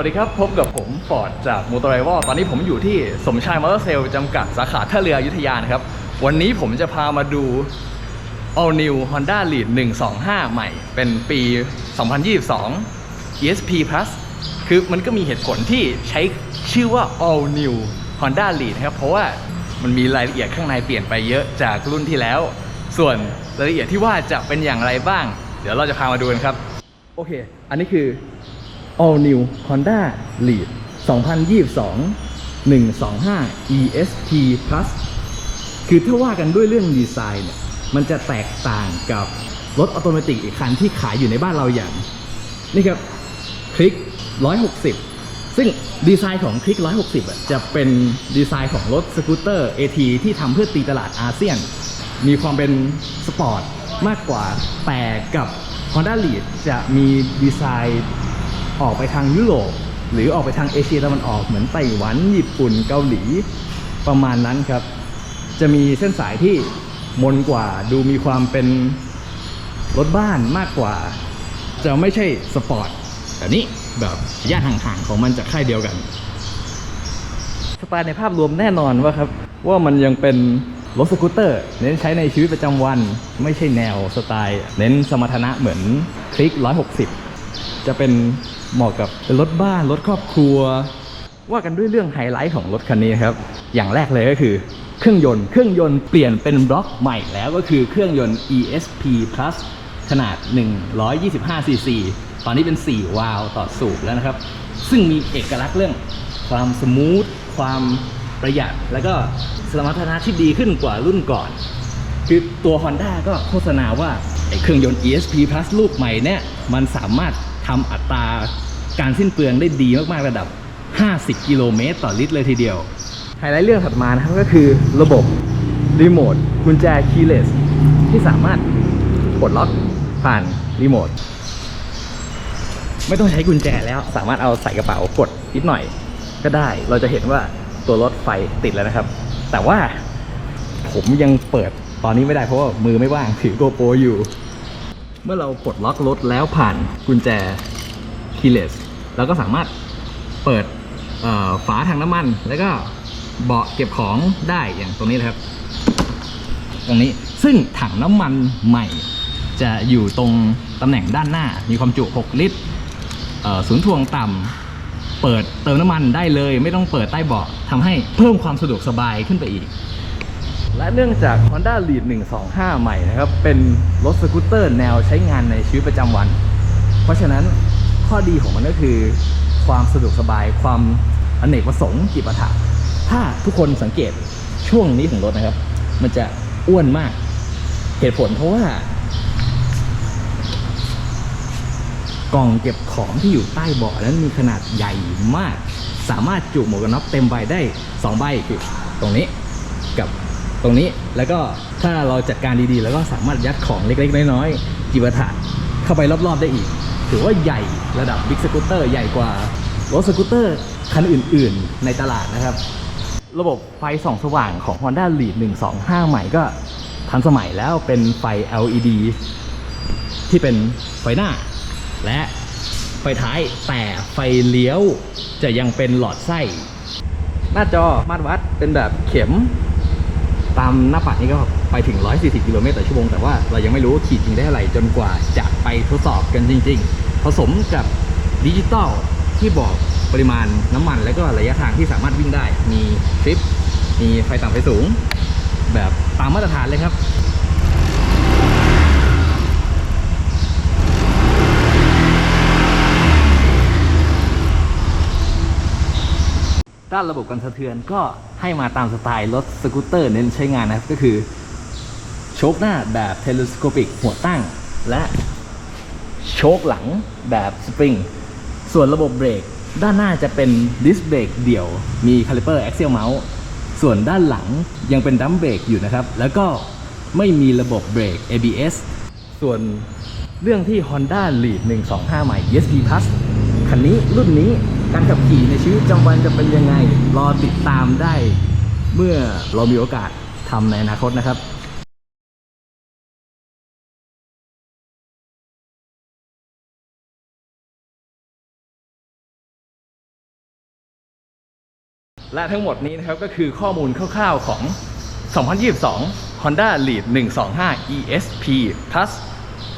วัสดีครับ พบกับผมฟอร์ดจากม o เตอร์ไรวอลตอนนี้ผมอยู่ที่สมชายมอเตอร์เซลจำกัดสาขาท่าเรืออยุธยานะครับ วันนี้ผมจะพามาดู All New Honda Lead 125 ใหม่ เป็นปี 2022 ESP Plus คือมันก็มีเหตุผลที่ใช้ชื่อว่า All New Honda Lead นะครับ เพราะว่ามันมีรายละเอียดข้างในเปลี่ยนไปเยอะจากรุ่นที่แล้ว ส่วนรายละเอียดที่ว่าจะเป็นอย่างไรบ้าง เดี๋ยวเราจะพามาดูกันครับ โอเค อันนี้คือ All New Honda Lead 2022 125 ESP Plus คือถ้าว่ากันด้วยเรื่องดีไซน์เนี่ย มันจะแตกต่างกับรถออโตเมติกอีกคันที่ขายอยู่ในบ้านเราอย่าง นี่ครับ คลิก 160 ซึ่งดีไซน์ของคลิก 160อะจะเป็นดีไซน์ของรถสกูตเตอร์ AT ที่ทำเพื่อตีตลาดอาเซียน มีความเป็นสปอร์ตมากกว่าแต่กับ Honda Lead จะมีดีไซน์ ออกไปทางยุโรปหรือออกไปทางเอเชียตะวันออกเหมือนไต้หวันญี่ปุ่นเกาหลีประมาณนั้นครับ จะมีเส้นสายที่มนกว่าดูมีความเป็นรถบ้านมากกว่า จะไม่ใช่สปอร์ตแบบนี้แบบย่านห่างๆของมันจากค่ายเดียวกัน สไตล์ในภาพรวมแน่นอนว่าครับว่ามันยังเป็นรถสกูตเตอร์ เน้นใช้ในชีวิตประจำวัน ไม่ใช่แนวสไตล์ เน้นสมรรถนะเหมือนคลิก 160 จะเป็น เหมาะกับรถบ้านรถครอบครัว ว่ากันด้วยเรื่องไฮไลท์ของรถคันนี้ครับ อย่างแรกเลยก็คือ เครื่องยนต์เครื่องยนต์เปลี่ยนเป็นบล็อกใหม่แล้วก็คือเครื่องยนต์ ESP Plus ขนาด 125 cc ตอนนี้เป็น 4 วาล์วต่อสูบแล้วนะครับ ซึ่งมีเอกลักษณ์เรื่องความสมูท ความประหยัด แล้วก็สมรรถนะที่ดีขึ้นกว่ารุ่นก่อน คือตัว Honda ก็โฆษณาว่าเครื่องยนต์ ESP Plus ลูกใหม่เนี่ย มันสามารถ ทำอัตราการสิ้นเปลืองได้ดีมากๆระดับ 50 กิโลเมตรต่อลิตรเลยทีเดียวไฮไลท์เรื่องถัดมานะครับก็คือระบบรีโมทกุญแจคีย์เลสที่สามารถปลดล็อกผ่านรีโมทไม่ต้องใช้กุญแจแล้วสามารถเอาใส่กระเป๋ากดนิดหน่อยก็ได้ เราจะเห็นว่าตัวรถไฟติดแล้วนะครับ แต่ว่าผมยังเปิดตอนนี้ไม่ได้เพราะว่ามือไม่ว่างถือโกโปรอยู่ เมื่อเราปลดล็อกรถแล้วผ่านกุญแจคีย์เลสเราก็สามารถเปิดฝาถังน้ำมัน แล้วก็เบาะเก็บของได้อย่างตรงนี้นะครับ ตรงนี้ซึ่งถังน้ำมันใหม่ จะอยู่ตรงตำแหน่งด้านหน้า มีความจุ 6 ลิตรศูนย์ถ่วงต่ำเปิดเติมน้ำมันได้เลย ไม่ต้องเปิดใต้เบาะทำให้เพิ่มความสะดวกสบายขึ้นไปอีก และเนื่องจาก Honda Lead 125 ใหม่นะครับ เป็นรถสกูตเตอร์แนวใช้งานในชีวิตประจำวัน เพราะฉะนั้นข้อดีของมันก็คือ ความสะดวกสบายความอเนกประสงค์จิปาถะถ้าทุกคนสังเกตช่วงนี้ของรถนะครับ มันจะอ้วนมาก เหตุผลเพราะว่า กล่องเก็บของที่อยู่ใต้เบาะนั้นมีขนาดใหญ่มาก สามารถจุหมวกกันน็อกเต็มใบได้ 2 ใบคือตรงนี้กับ ตรงนี้แล้วก็ถ้าเราจัดการดีๆ แล้วก็สามารถยัดของเล็กๆ น้อยๆจิบถะเข้าไปรอบๆได้อีก ถือว่าใหญ่ระดับบิ๊กสกูตเตอร์ใหญ่กว่ารถสกูตเตอร์คันอื่นๆ ในตลาดนะครับ ระบบไฟส่องสว่างของ Honda Lead 125 ใหม่ก็ทันสมัยแล้วเป็นไฟ LED ที่เป็นไฟหน้า และไฟท้ายแต่ไฟเลี้ยวจะยังเป็นหลอดไส้ หน้าจอมาตรวัดเป็นแบบเข็ม ตามหน้าปัดนี้ก็ไปถึง 140 กิโลเมตรต่อชั่วโมง แต่ว่าเรายังไม่รู้ว่าขีดจริงได้เท่าไหร่จนกว่าจะไปทดสอบกันจริง ๆ ผสมกับดิจิตอลที่บอกปริมาณน้ำมัน และก็ระยะทางที่สามารถวิ่งได้ มีทริป มีไฟต่ำไฟสูง แบบตามมาตรฐานเลยครับด้านระบบกันสะเทือนก็ ให้มาตามสไตล์รถสกูตเตอร์เน้นใช้งานนะครับ ก็คือโชคหน้าแบบเทเลสโคปิกหัวตั้ง และโชคหลังแบบสปริง ส่วนระบบเบรกด้านหน้าจะเป็นดิสเบรกเดี่ยว มีคาลิเปอร์ Axial Mouse ส่วนด้านหลังยังเป็นดัมเบรกอยู่นะครับ แล้วก็ไม่มีระบบเบรก ABS ส่วนเรื่องที่ Honda Lead 125 ใหม่ ESP Plus คันนี้รุ่นนี้ การขับขี่ในชีวิตประจำวันจะเป็นยังไง รอติดตามได้ เมื่อเรามีโอกาสทำในอนาคตนะครับและทั้งหมดนี้นะครับก็คือข้อมูลคร่าวๆของ 2022 Honda Lead 125 ESP Plus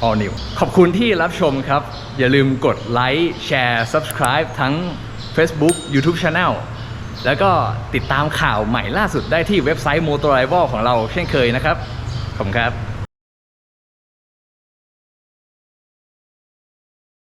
All New ขอบคุณที่รับชมครับ อย่าลืมกดไลค์แชร์ Subscribe ทั้ง Facebook YouTube Channel แล้วก็ติดตามข่าวใหม่ล่าสุดได้ที่เว็บไซต์ Motor Rival ของเราเช่นเคยนะครับ ขอบคุณครับ